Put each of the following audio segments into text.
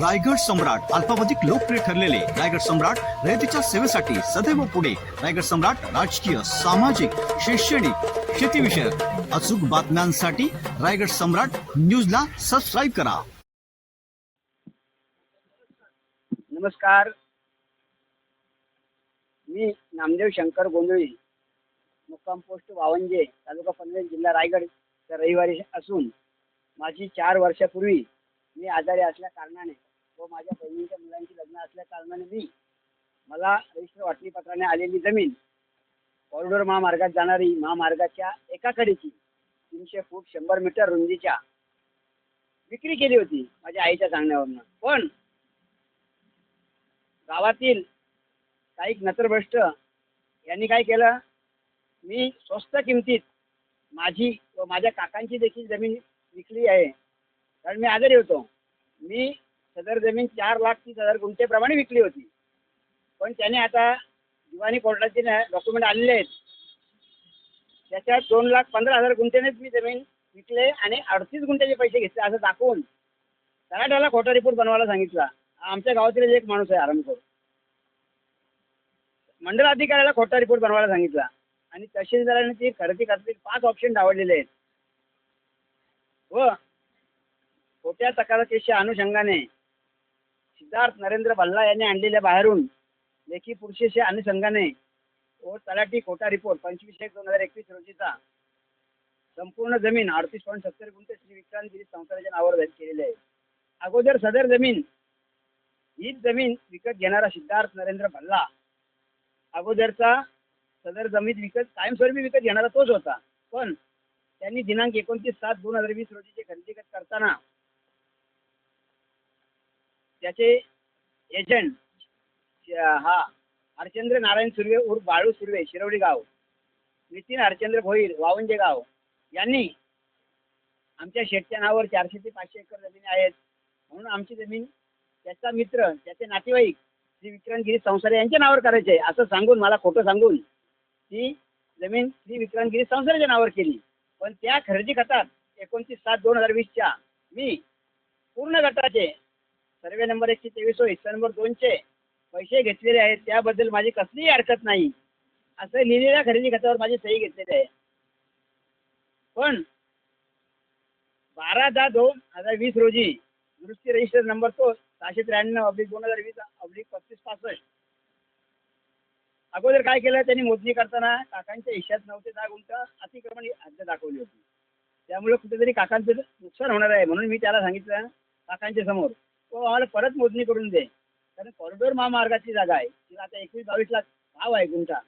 रायगड सम्राट अल्पावधिक लोकप्रिय ठरलेले रायगड सम्राट रयतेच्या सेवेसाठी सदैव पुढे. रायगड सम्राट राजकीय सामाजिक शैक्षणिक शेतीविषयक अचूक बातम्यांसाठी रायगड सम्राट न्यूजला सबस्क्राईब करा. नमस्कार. मी नामदेव शंकर गोंधळी मुक्काम पोस्ट वावंजे तालुका पनवेल जिल्हा रायगड रविवारी असून माझी चार वर्षापूर्वी मी आजारी असल्या कारणाने व माझ्या बहिणीच्या मुलांची लग्न असल्या कारणाने मी मला रजिस्टर वाटणीपत्राने आलेली जमीन कॉरिडोर महामार्गात जाणारी महामार्गाच्या एका कडेची तीनशे फूट शंभर मीटर रुंदीच्या विक्री केली होती माझ्या आईच्या सांगण्यावरनं. पण गावातील काही नतरभ्रष्ट यांनी काय केलं? मी स्वस्त किमतीत माझी व माझ्या काकांची देखील जमीन विकली आहे. कारण मी आजारी होतो. मी सदर जमीन चार लाख तीस हजार गुंठेप्रमाणे विकली होती. पण त्याने आता दिवाणी कोर्टाचे डॉक्युमेंट आलेले आहेत त्याच्यात दोन लाख पंधरा हजार गुंठेनेच मी जमीन विकले आणि अडतीस गुंठ्याचे पैसे घेतले असं दाखवून तलाट्याला खोटा रिपोर्ट बनवायला सांगितला. आमच्या गावातील एक माणूस आहे आरामखोर मंडळ अधिकाऱ्याला खोटा रिपोर्ट बनवायला सांगितला. आणि तहसीलदाराने ती खरेदी करतील पाच ऑप्शन डावडलेले आहेत. व खोट्या तक्रारीच्या अनुषंगाने सिद्धार्थ नरेंद्र भल्ला यांनी आणलेल्या बाहेरून लेखी पुरुषेच्या अनुषंगाने व तलाठी खोटा रिपोर्ट पंचवीस एक दोन हजार एकवीस रोजीचा संपूर्ण जमीन अडतीस पॉईंट सत्तर गुंठे श्री विक्रांत गिरी संस्थानाच्या नावावर जाहीर केलेली आहे. अगोदर सदर जमीन हीच जमीन विकत घेणारा सिद्धार्थ नरेंद्र भल्ला. अगोदरचा सदर जमीन विकत कायमस्वरूपी विकत घेणारा तोच होता. पण त्यांनी दिनांक एकोणतीस सात दोन हजार वीस रोजीचे खरेदी करताना त्याचे एजंट हा हरचंद्र नारायण सुर्वे उर्फ बाळू सुर्वे शिरवडी गाव नितीन हरचंद्र भोईर वावंजे गाव यांनी आमच्या शेतच्या नावावर चारशे ते पाचशे एकर जमिनी आहेत. म्हणून आमची जमीन त्याचा मित्र त्याचे नातेवाईक श्री विक्रांतगिरी संसारे यांच्या नावावर करायचे आहे. असं सांगून मला खोटं सांगून ती जमीन श्री विक्रांतगिरी संसारेच्या नावावर केली. पण त्या खरेदी खतात एकोणतीस सात दोन हजार वीसच्या. मी पूर्ण गटाचे सर्वे नंबर एकशे तेवीस व हिस्सा नंबर दोनचे पैसे घेतलेले आहेत. त्याबद्दल माझी कसलीही हरकत नाही. असं लिहिलेल्या खरेदी खतावर माझी सही घेतलेली आहे. पण बारा दहा दोन हजार वीस रोजी दुरुस्ती रजिस्टर नंबर तो सहाशे त्र्याण्णव अब्लिक दोन हजार वीस अब्लिक पस्तीस पासष्ट. अगोदर काय केलं? त्यांनी मोजणी करताना काकांच्या हिश्यात नऊ ते दहा गुंठ अतिक्रमण हद्द दाखवली होती. त्यामुळे कुठेतरी काकांचं नुकसान होणार आहे म्हणून मी त्याला सांगितलं काकांच्या समोर. तो आम्हाला परत मोजणी करून दे. कारण कॉरिडोर महामार्गाची जागा आहे. तिला आता एकवीस बावीसला भाव आहे गुंठा.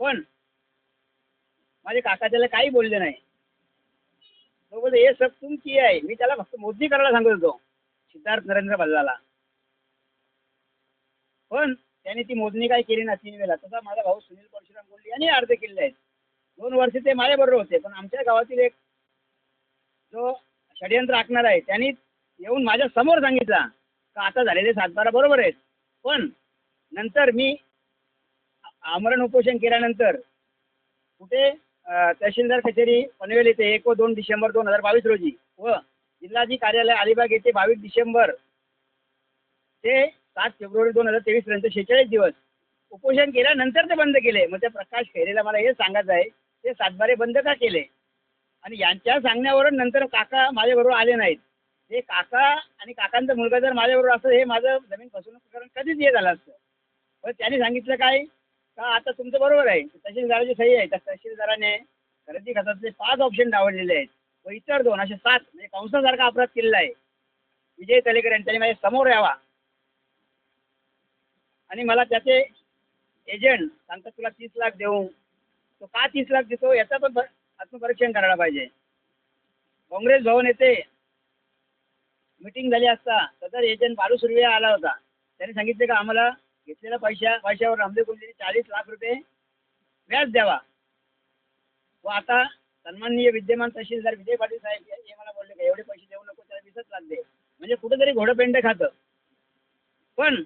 पण माझे काका त्याला काही बोलले नाही. तो बोलतो हे सब तुम की आहे. मी त्याला फक्त मोजणी करायला सांगत होतो. सिद्धार्थ नरेंद्र बल्लाला. पण त्याने ती मोजणी काय केली ना तीन वेळा तसा माझा भाऊ सुनील परशुराम बोलली यांनी अर्ज केलेले आहेत. दोन वर्ष ते माझ्याबरोबर होते. पण आमच्या गावातील एक जो षडयंत्र आखणार आहे त्यांनी येऊन माझ्यासमोर सांगितला का आता झालेले सातबारा बरोबर आहेत. पण नंतर मी आमरण उपोषण केल्यानंतर कुठे तहसीलदार कचेरी पनवेल येथे एक व दोन डिसेंबर दोन हजार बावीस रोजी व जिल्हाधिकारी कार्यालय अलिबाग येथे बावीस डिसेंबर ते सात फेब्रुवारी दोन हजार तेवीस पर्यंत शेहेचाळीस दिवस उपोषण केल्यानंतर ते बंद केले. मग त्या प्रकाश खैरेला मला हे सांगायचं आहे ते सातबारे बंद का केले? आणि यांच्या सांगण्यावरून नंतर काका माझ्याबरोबर आले नाहीत. हे काका आणि काकांचा मुलगा जर माझ्याबरोबर असं हे माझं जमीन फसवणूक प्रकरण कधीच हे झालं असतं पण त्याने सांगितलं काय? का आता तुमचं बरोबर आहे. तहसीलदाराची सही आहे. त्या तहसीलदाराने खरेदी खतातले पाच ऑप्शन डावडलेले आहेत. व इतर दोन असे सात म्हणजे कंसासारखा अपराध केलेला आहे. विजय तलेकर यांनी त्यांनी माझ्यासमोर यावा. आणि मला त्याचे एजंट सांगतात तुला तीस लाख देऊ. तो का तीस लाख देतो? याचा पण आत्मपरीक्षण करायला पाहिजे. काँग्रेस भवन येते मिटिंग झाली असता सदर एजंट बालू सुर्वे आला होता. त्याने सांगितले का आम्हाला घेतलेल्या पैशा पैशावर रामदेव कोणतरी चाळीस लाख रुपये व्याज द्यावा. व आता सन्माननीय विद्यमान तहसीलदार विजय पाटील साहेब हे हे मला बोलले का एवढे पैसे देऊ नको त्याला वीसच लाख दे. म्हणजे कुठेतरी घोडपेंड खातं. पण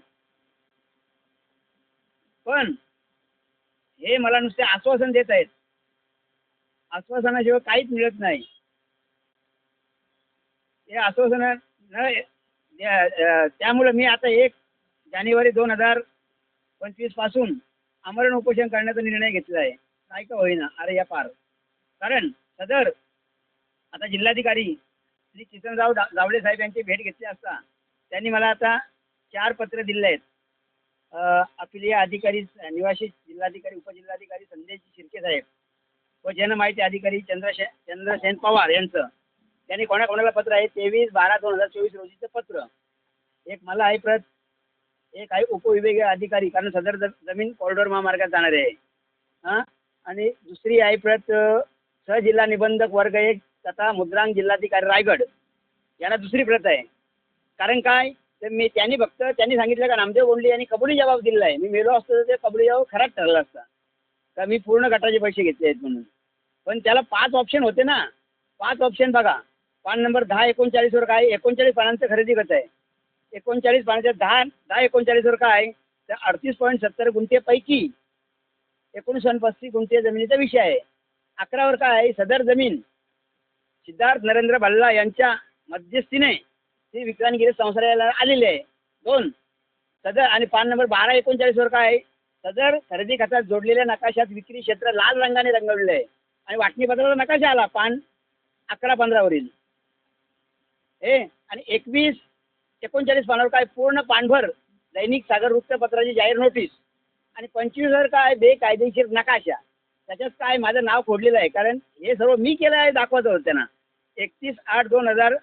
पण हे मला नुसते आश्वासन देत आहेत. आश्वासनाशिवाय काहीच मिळत नाही. हे आश्वासन नाही त्यामुळं मी आता एक जानेवारी दोन हजार पंचवीसपासून आमरण उपोषण करण्याचा निर्णय घेतला आहे. काय का होईना? अरे या पार. कारण सदर आता जिल्हाधिकारी श्री किसनराव दा- जावळे साहेब यांची भेट घेतली असता त्यांनी मला आता चार पत्र दिले आहेत. अं, अपिलीय अधिकारी निवासी जिल्हाधिकारी उपजिल्हाधिकारी संदेश शिर्के साहेब व जनमाहिती अधिकारी चंद्रशे चंद्रसेन पवार यांचं. त्यांनी कोणाकोणाला पत्र आहे? तेवीस बारा दोन हजार चोवीस रोजीचं पत्र. एक मला आहे प्रत एक आहे उपविभागीय अधिकारी कारण सदर ज- जमीन कॉरिडॉर महामार्गात जाणार आहे. हां? आणि दुसरी आहे प्रत सहजिल्हा निबंधक वर्ग एक तथा मुद्रांक जिल्हाधिकारी रायगड. यांना दुसरी प्रत आहे. कारण काय? तर मी त्यांनी फक्त त्यांनी सांगितलं का नामदेव गोंडली यांनी कबुली जबाब दिलेला आहे. मी मेलो असतो तर ते कबुली जबाब खराब ठरला असता. का मी पूर्ण गटाचे पैसे घेतले आहेत म्हणून. पण त्याला पाच ऑप्शन होते ना. पाच ऑप्शन बघा. पान नंबर दहा एकोणचाळीसवर काय? एकोणचाळीस पानांचं खरेदी करत आहे एकोणचाळीस पानाच्या दहा दहा एकोणचाळीसवर काय? तर अडतीस पॉईंट सत्तर गुंठेपैकी एकोणीस पस्तीस गुंठे जमिनीचा विषय आहे. अकरावर काय? आहे सदर जमीन. सिद्धार्थ नरेंद्र भल्ला यांच्या मध्यस्थीने ती विक्रांतगिरी संसाराला आलेली आहे. दोन सदर आणि पान नंबर बारा एकोणचाळीसवर काय? आहे सदर खरेदी खात्यात जोडलेल्या नकाशात विक्री क्षेत्र लाल रंगाने रंगवलेलं आहे. आणि वाटणीपत्राचा नकाशा आला पान अकरा पंधरावरील हे आणि एकवीस एकोणचाळीस पानावर काय पूर्ण पानभर दैनिक सागर वृत्तपत्राची जाहीर नोटीस. आणि पंचवीसवर काय बेकायदेशीर नकाशा. त्याच्यात काय माझं नाव खोडलेलं आहे कारण हे सर्व मी केलं आहे दाखवत होतं त्यांना. एकतीस आठ दोन हजार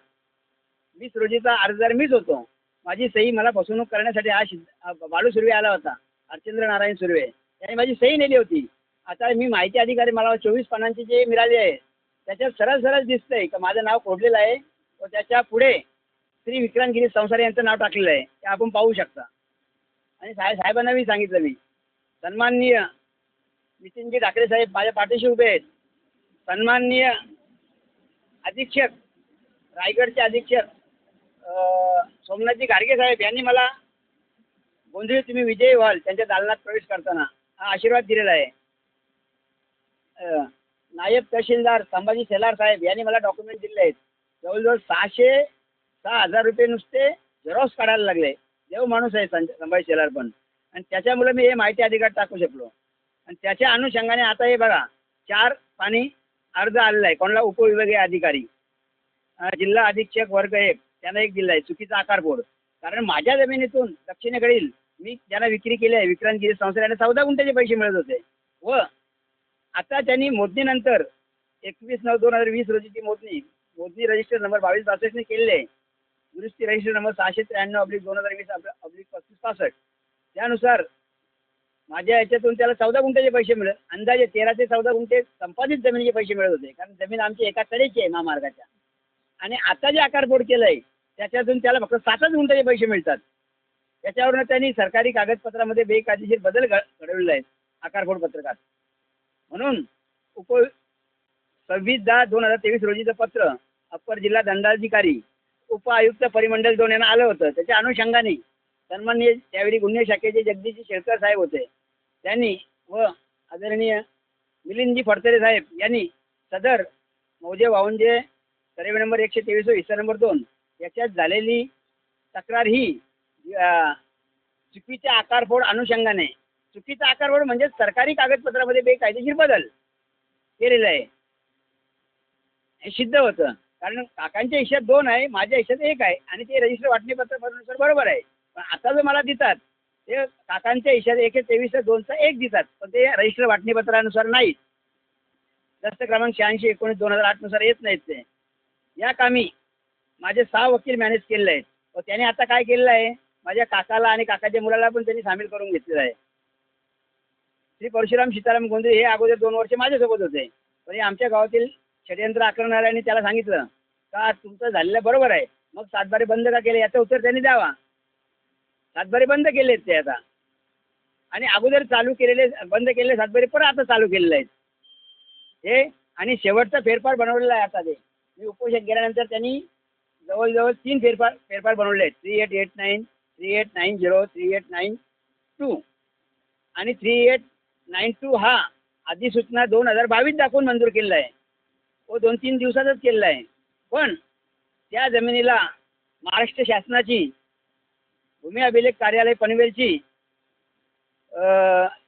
वीस रोजीचा अर्जदार मीच होतो माझी सही मला फसवणूक करण्यासाठी हा सिद्ध बाळू सुर्वे आला होता हरचंद्र नारायण सुर्वे. यांनी माझी सही नेली होती. आता मी माहिती अधिकारी मला चोवीस पानांची जे मिळाली आहे त्याच्यात सरळ सरळ दिसतंय का माझं नाव खोडलेलं आहे व त्याच्या पुढे श्री विक्रांतगिरी संसारे यांचं नाव टाकलेलं आहे. ते आपण पाहू शकता. आणि साहेब साहेबांना मी सांगितलं मी. सन्माननीय नितीनजी ठाकरे साहेब माझ्या पाठीशी उभे आहेत. सन्माननीय अधीक्षक रायगडचे अधीक्षक सोमनाथजी गाडगे साहेब यांनी मला गोंधळी तुम्ही विजयी व्हाल त्यांच्या दालनात प्रवेश करताना हा आशीर्वाद दिलेला आहे. नायब तहसीलदार संभाजी शेलार साहेब यांनी मला डॉक्युमेंट दिले आहेत. जवळजवळ सहाशे सहा हजार रुपये नुसते झेरॉक्स काढायला लागले. देव माणूस आहे संज संभाजी शेलार पण. आणि त्याच्यामुळे मी हे माहिती अधिकार टाकू शकलो. आणि त्याच्या अनुषंगाने आता हे बघा चार पाणी अर्ज आलेला आहे. कोणाला उपविभागीय अधिकारी? जिल्हा अधीक्षक वर्ग एक. त्यांना एक दिला आहे चुकीचा आकार बोर्ड. कारण माझ्या जमिनीतून दक्षिणेकडील मी ज्यांना विक्री केली आहे विक्रांतगिरी संस्था यांना चौदा गुंठ्याचे पैसे मिळत होते. व आता त्यांनी मोजणीनंतर एकवीस नऊ दोन हजार वीस रोजीची मोजणी कोणती रजिस्टर नंबर बावीस बासष्टने केलेली आहे. दुरुस्ती रजिस्टर नंबर सहाशे त्र्याण्णव अब्लिक दोन हजार वीस अब्लिक पस्तीस पासष्ट. त्यानुसार माझ्या याच्यातून त्याला चौदा गुंठ्याचे पैसे मिळत अंदाजे तेरा ते चौदा गुंठे संपादित जमिनीचे पैसे मिळत होते. कारण जमीन आमची एका कडेची आहे महामार्गाच्या. आणि आता जे आकार केलं आहे त्याच्यातून त्याला फक्त सातच गुंठ्याचे पैसे मिळतात. त्याच्यावरनं त्यांनी सरकारी कागदपत्रामध्ये बेकायदेशीर बदल घ घडवलेला आहे आकार पत्रकात. म्हणून उप सव्वीस दहा दोन हजार तेवीस रोजीचं पत्र अप्पर जिल्हा दंडाधिकारी उप आयुक्त परिमंडल दोन यांना आलं होतं. त्याच्या अनुषंगाने सन्माननीय त्यावेळी गुन्हे शाखेचे जगदीश शेळकर साहेब होते. त्यांनी व आदरणीय मिलिंदजी फडतरे साहेब यांनी सदर मौजे वाहुंजे सर्वे नंबर एकशे तेवीस व हिस्सा नंबर दोन याच्यात झालेली तक्रार ही चुकीच्या आकारफोड अनुषंगाने चुकीचा आकारफोड म्हणजे सरकारी कागदपत्रामध्ये बेकायदेशीर बदल केलेला आहे. हे सिद्ध होतं. कारण काकांच्या हिश्यात दोन आहे माझ्या हिश्यात एक आहे आणि ते रजिस्टर वाटणीपत्रानुसार बरोबर आहे. पण आता जो मला देतात ते काकांच्या हिश्यात एक तेवीस दोनचा एक देतात पण ते रजिस्टर वाटणीपत्रानुसार नाहीत. दस्त क्रमांक शहाऐंशी एकोणीस दोन हजार आठनुसार येत नाहीत ते. या कामी माझे सहा वकील मॅनेज केलेले आहेत. व त्याने आता काय केलेलं आहे माझ्या काकाला आणि काकाच्या मुलाला पण त्यांनी सामील करून घेतलेलं आहे. श्री परशुराम सीताराम गोंधळे हे अगोदर दोन वर्ष माझ्यासोबत होते. पण हे आमच्या गावातील षडयंत्र आकरणाऱ्यांनी त्याला सांगितलं. का तुमचं झालेलं बरोबर आहे. मग सातबारे बंद का केले याचं उत्तर त्यांनी द्यावा. सातबारे बंद केले आहेत ते आता. आणि अगोदर चालू केलेले बंद केलेले सातबारे परत आता चालू केलेले आहेत. हे आणि शेवटचा फेरफार बनवलेला आहे आता ते. मी उपोषण केल्यानंतर त्यांनी जवळजवळ तीन फेरफार फेरफार बनवले आहेत. Three eight eight nine three eight nine zero three eight nine two आणि थ्री एट नाईन टू हा अधिसूचना दोन हजार बावीस दाखवून मंजूर केलेला आहे. व दोन तीन दिवसातच केलेला आहे. पण त्या जमिनीला महाराष्ट्र शासनाची भूमी अभिलेख कार्यालय पनवेलची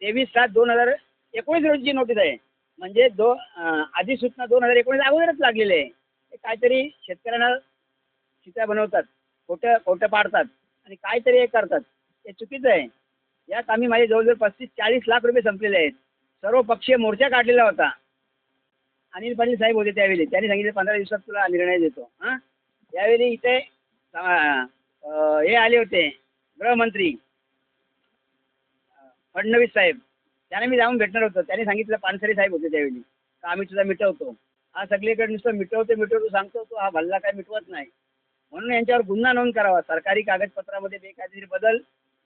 तेवीस सात दोन हजार एकोणीस रोजीची नोटीस आहे. म्हणजे दो आधी अधिसूचना दोन हजार एकोणीस अगोदरच लागलेली आहे. ते काहीतरी शेतकऱ्यांना चित्र बनवतात खोटं खोटं पाडतात आणि काहीतरी हे करतात. हे चुकीचं आहे. यात आम्ही माझे जवळजवळ पस्तीस चाळीस लाख रुपये संपलेले आहेत. सर्व पक्षीय मोर्चा काढलेला होता. अनिल पाटील साहेब होते त्यावेळी. त्यांनी सांगितलं पंधरा दिवसात तुला निर्णय देतो. हां? त्यावेळी इथे हे आले होते गृहमंत्री फडणवीस साहेब. त्यांना मी जाऊन भेटणार होतो. त्यांनी सांगितलं पानसरे साहेब होते त्यावेळी. का आम्ही तुझा मिटवतो? हा सगळीकडे नुसतं मिटवतो मिटवतो सांगतो तो हा भल्ला काय मिटवत नाही. म्हणून यांच्यावर गुन्हा नोंद करावा. सरकारी कागदपत्रामध्ये बेकायदेशीर बदल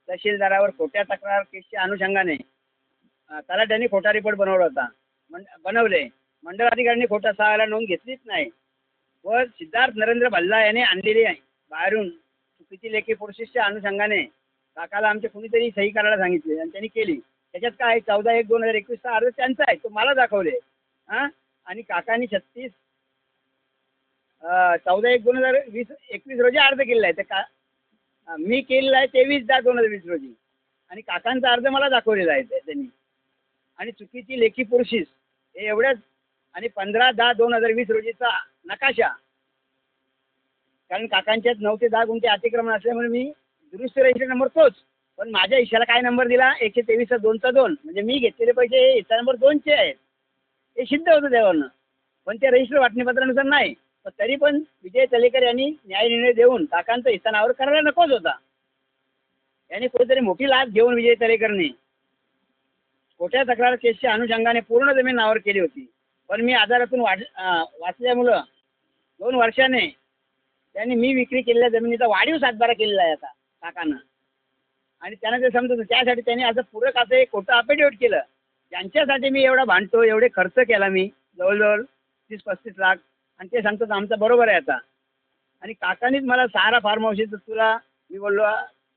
तहसीलदारावर खोट्या तक्रार केसच्या अनुषंगाने. अं, तलाट्यांनी खोटा रिपोर्ट बनवला होता. म्हण बनवले. मंडळ अधिकाऱ्यांनी खोटा सहाला नोंद घेतलीच नाही. व सिद्धार्थ नरेंद्र भल्ला याने आणलेली आहे. बाहेरून चुकीची लेखी प्रोसेसच्या अनुषंगाने काकाला आमच्या कुणीतरी सही करायला सांगितली आणि त्यांनी केली. त्याच्यात काय चौदा एक दोन हजार एकवीसचा अर्ज त्यांचा आहे. तो मला दाखवले. हां? आणि काकांनी छत्तीस चौदा एक दोन हजार वीस एकवीस रोजी अर्ज केलेला आहे. तर का मी केलेला आहे तेवीस दहा दोन हजार वीस रोजी. आणि काकांचा अर्ज मला दाखवलेला आहे ते- त्यांनी. आणि चुकीची लेखी पुरुषीस हे एवढ्याच आणि पंधरा दहा दोन हजार वीस रोजीचा नकाशा. कारण काकांच्यात नऊ ते दहा गुंठे अतिक्रमण असल्यामुळे मी दुरुस्त रजिस्टर नंबर तोच. पण माझ्या हिशाला काय नंबर दिला? एकशे तेवीसचा दोनचा दोन. म्हणजे मी घेतलेले पैसे हे हिस्सा नंबर दोनचे आहेत. हे सिद्ध होतं त्यावरनं पण ते रजिस्टर वाटणीपत्रानुसार नाही. पण तरी पण विजय तलेकर यांनी न्याय निर्णय देऊन काकांचा हिस्सा नावावर करायला नकोच होता. यांनी कुठेतरी मोठी लाच घेऊन विजय तलेकरने खोट्या तक्रार केसच्या अनुषंगाने पूर्ण जमीन नावावर केली होती. पण मी आजारातून वाढ वाचल्यामुळं दोन वर्षाने त्यांनी मी विक्री केलेल्या जमिनीचा वाढीव सातबारा केलेला आहे आता काकानं. आणि त्यांना ते समजत होतं. त्यासाठी त्यांनी असं पूरक असं एक खोटं अपेडेट केलं. ज्यांच्यासाठी मी एवढा भांडतो एवढे खर्च केला मी जवळजवळ तीस पस्तीस लाख. आणि ते सांगतात आमचं बरोबर आहे आता. आणि काकानीच मला सहारा फार्म तर तुला मी बोललो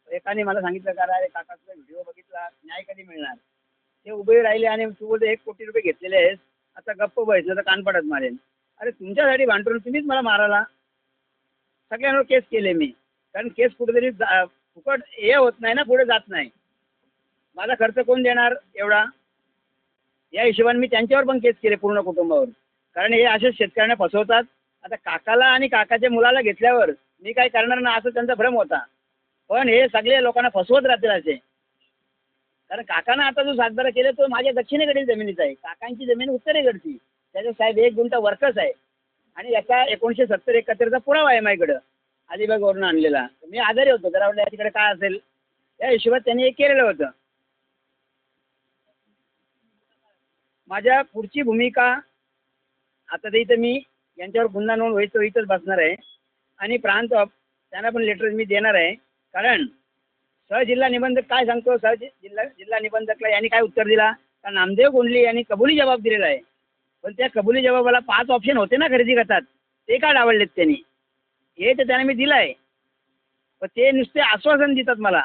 एकाने मला सांगितलं का अरे काकाचा व्हिडिओ बघितला न्याय कधी मिळणार? ते उभे राहिले आणि तू बोलतो एक कोटी रुपये घेतलेले आहेस आता गप्प बस नाही तर कान पडत मारेन अरे तुमच्यासाठी भांडून तुम्हीच मला माराला. सगळ्यांवर केस केले मी. कारण केस कुठेतरी जा- फुकट हे होत नाही ना पुढे जात नाही. माझा खर्च कोण देणार एवढा? या हिशोबाने मी त्यांच्यावर पण केस केले पूर्ण कुटुंबावर कारण हे असे शेतकऱ्यांना फसवतात. आता काकाला आणि काकाच्या मुलाला घेतल्यावर मी काय करणार ना असं त्यांचा भ्रम होता. पण हे सगळे लोकांना फसवत राहतील असे. कारण काकानं आता जो सातबारा केला तो माझ्या दक्षिणेकडील जमिनीचा आहे. काकांची जमीन उत्तरेकडची. त्याच्या साहेब एक गुंठा वर्कच आहे. आणि याचा एकोणीसशे सत्तर एकाहत्तरचा पुरावा आहे माझ्याकडं. अलिबागवरून आणलेला. मी आजारी होतो. जरा वाटलं तिकडे काय असेल? त्या हिशोबात त्यांनी हे केलेलं होतं. माझ्या पुढची भूमिका आता तर इथं मी यांच्यावर गुन्हा नोंद व्हायचं इथंच बसणार आहे. आणि प्रांत त्यांना पण लेटर मी देणार आहे. कारण सहजिल्हा निबंधक काय सांगतो? सह जिल्हा जिल्हा निबंधकला यांनी काय उत्तर दिला? का नामदेव गोंडले यांनी कबुली जबाब दिलेला आहे. पण त्या कबुली जबाबाला पाच ऑप्शन होते ना खरेदी करतात. ते का डावललेत त्यांनी? हे तर त्याने मी दिलं आहे पण ते नुसते आश्वासन देतात मला.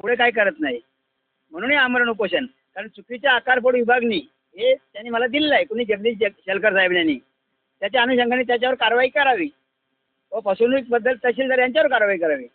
पुढे काय करत नाही. म्हणून हे आमरण उपोषण. कारण चुकीच्या आकारपोड विभागनी हे त्यांनी मला दिलेलं आहे कुणी जगदीश जग शेलकर साहेब यांनी. त्याच्या अनुषंगाने त्याच्यावर कारवाई करावी. व फसवणुकीबद्दल तहसीलदार यांच्यावर कारवाई करावी.